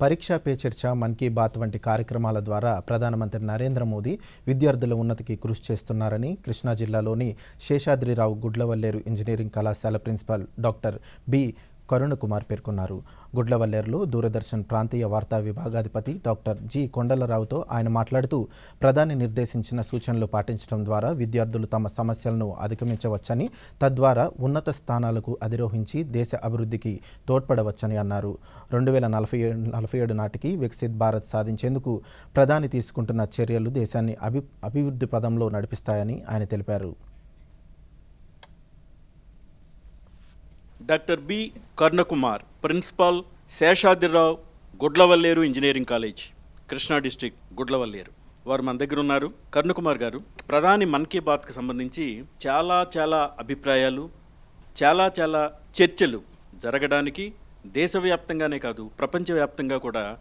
పరీక్షా పే చర్చ మన్ కీ బాత్ వంటి కార్యక్రమాల ద్వారా ప్రధానమంత్రి నరేంద్ర మోదీ విద్యార్థుల ఉన్నతికి కృషి చేస్తున్నారని కృష్ణా జిల్లాలోని శేషాద్రిరావు గుడ్లవల్లేరు ఇంజనీరింగ్ కళాశాల ప్రిన్సిపాల్ డాక్టర్ బి కరుణకుమార్ పేర్కొన్నారు. గుడ్లవల్లేరులో దూరదర్శన్ ప్రాంతీయ వార్తా విభాగాధిపతి డాక్టర్ జి. కొండలరావుతో ఆయన మాట్లాడుతూ ప్రధాని నిర్దేశించిన సూచనలు పాటించడం ద్వారా విద్యార్థులు తమ సమస్యలను అధిగమించవచ్చని తద్వారా ఉన్నత స్థానాలకు అధిరోహించి దేశ అభివృద్ధికి తోడ్పడవచ్చని అన్నారు. రెండు వేల నలభై ఏడు నలభై ఏడు నాటికి వికసిత్ భారత్ సాధించేందుకు ప్రధాని తీసుకుంటున్న చర్యలు దేశాన్ని అభి అభివృద్ధి పదంలో నడిపిస్తాయని ఆయన తెలిపారు. Doctor B Karnakumar principal Seshadri Rao Gudlavalleru engineering college Krishna district Gudlavalleru. వారు మన దగ్గర ఉన్నారు. కర్ణకుమార్ గారు ప్రధాని మన్ కీ బాత్కి సంబంధించి చాలా చాలా అభిప్రాయాలు చాలా చాలా చర్చలు జరగడానికి దేశవ్యాప్తంగానే కాదు ప్రపంచవ్యాప్తంగా కూడా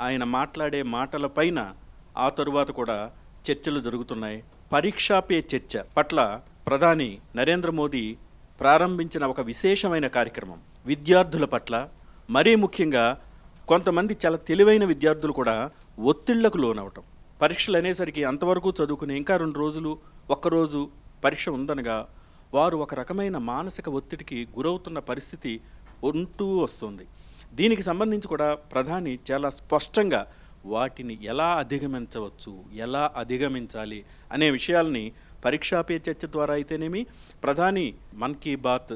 ఆయన మాట్లాడే మాటలపైన ఆ తరువాత కూడా చర్చలు జరుగుతున్నాయి. పరీక్షాపే చర్చ పట్ల ప్రధాని నరేంద్ర మోదీ ప్రారంభించిన ఒక విశేషమైన కార్యక్రమం. విద్యార్థుల పట్ల మరీ ముఖ్యంగా కొంతమంది చాలా తెలివైన విద్యార్థులు కూడా ఒత్తిళ్ళకు లోనవటం. పరీక్షలు అనేసరికి అంతవరకు చదువుకుని ఇంకా రెండు రోజులు ఒక్కరోజు పరీక్ష ఉందనగా వారు ఒక రకమైన మానసిక ఒత్తిడికి గురవుతున్న పరిస్థితి ఉంటూ వస్తుంది. దీనికి సంబంధించి కూడా ప్రధాని చాలా స్పష్టంగా వాటిని ఎలా అధిగమించవచ్చు ఎలా అధిగమించాలి అనే విషయాల్ని పరీక్షా పే చర్చ ద్వారా అయితేనేమి ప్రధాని మన్ కీ బాత్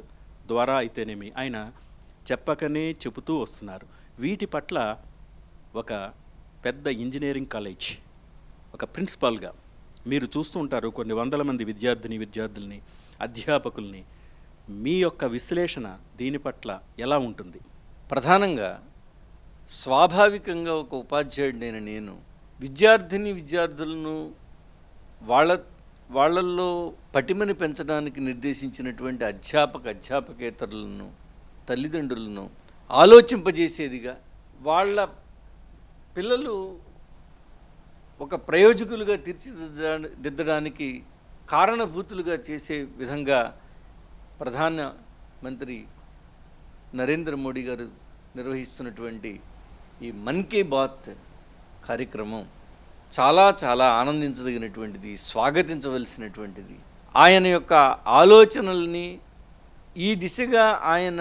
ద్వారా అయితేనేమి ఆయన చెప్పకనే చెబుతూ వస్తున్నారు. వీటి పట్ల ఒక పెద్ద ఇంజనీరింగ్ కాలేజ్ ఒక ప్రిన్సిపాల్గా మీరు చూస్తూ ఉంటారు కొన్ని వందల మంది విద్యార్థిని విద్యార్థుల్ని అధ్యాపకుల్ని. మీ యొక్క విశ్లేషణ దీని పట్ల ఎలా ఉంటుంది? ప్రధానంగా స్వాభావికంగా ఒక ఉపాధ్యాయుడినైన నేను విద్యార్థిని విద్యార్థులను వాళ్ళ వాళ్ళల్లో పటిమని పెంచడానికి నిర్దేశించినటువంటి అధ్యాపక అధ్యాపకేతరులను తల్లిదండ్రులను ఆలోచింపజేసేదిగా వాళ్ళ పిల్లలు ఒక ప్రయోజకులుగా తీర్చిదిద్దడానికి దిద్దడానికి కారణభూతులుగా చేసే విధంగా ప్రధాన మంత్రి నరేంద్ర మోడీ గారు నిర్వహిస్తున్నటువంటి ఈ మన్ కీ బాత్ కార్యక్రమం చాలా చాలా ఆనందించదగినటువంటిది స్వాగతించవలసినటువంటిది. ఆయన యొక్క ఆలోచనల్ని ఈ దిశగా ఆయన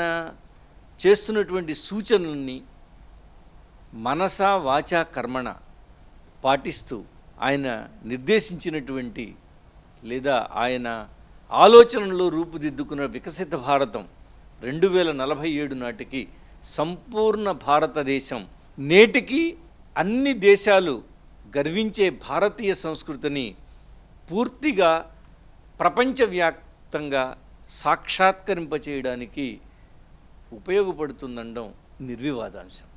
చేస్తున్నటువంటి సూచనల్ని మనస వాచ కర్మణ పాటిస్తూ ఆయన నిర్దేశించినటువంటి లేదా ఆయన ఆలోచనలో రూపుదిద్దుకున్న వికసిత భారతం రెండు వేల నలభై ఏడు నాటికి సంపూర్ణ భారతదేశం నేటికి అన్ని దేశాలు గర్వించే భారతీయ సంస్కృతిని పూర్తిగా ప్రపంచవ్యాప్తంగా సాక్షాత్కరింపచేయడానికి ఉపయోగపడుతుందనడం నిర్వివాదాంశం.